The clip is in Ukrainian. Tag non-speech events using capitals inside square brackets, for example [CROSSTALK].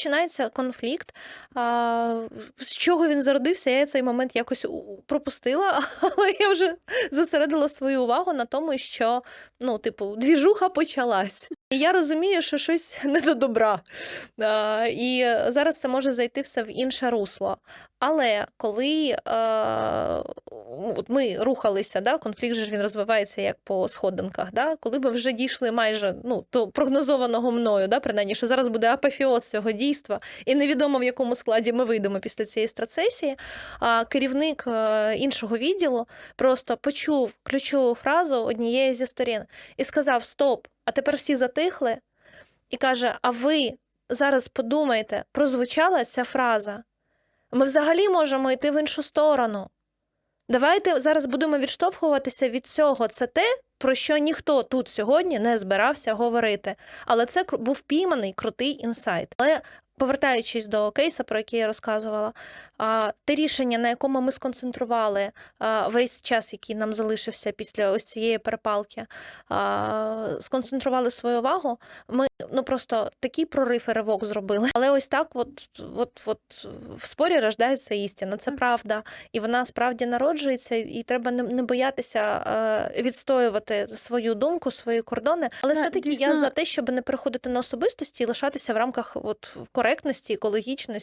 починається конфлікт. А, з чого він зародився, я цей момент якось пропустила, [LAUGHS] але я вже зосередила свою увагу на тому, що ну, типу, двіжуха почалась. Я розумію, що щось [LAUGHS] не до добра. А, і зараз це може зайти все в інше русло. Але коли от ми рухалися, да, конфлікт же він розвивається як по сходинках, да, коли ми вже дійшли майже ну, до прогнозованого мною, да, принаймні, що зараз буде апофеоз цього дійства, і невідомо в якому складі ми вийдемо після цієї страцесії, а керівник е, іншого відділу просто почув ключову фразу однієї зі сторін і сказав: Стоп, а тепер всі затихли, і каже: А ви зараз подумайте, прозвучала ця фраза. Ми взагалі можемо йти в іншу сторону. Давайте зараз будемо відштовхуватися від цього. Це те, про що ніхто тут сьогодні не збирався говорити. Але це був пійманий крутий інсайт. Але повертаючись до кейсу, про який я розказувала, те рішення, на якому ми сконцентрували весь час, який нам залишився після ось цієї перепалки, сконцентрували свою увагу. Ми ну просто такий прорив і ривок зробили. Але ось так, от, от, от в спорі рождається істина. Це правда, і вона справді народжується, і треба не, не боятися е, відстоювати свою думку, свої кордони. Але Да, все-таки я за те, щоб не переходити на особистості і лишатися в рамках от коректності, екологічності.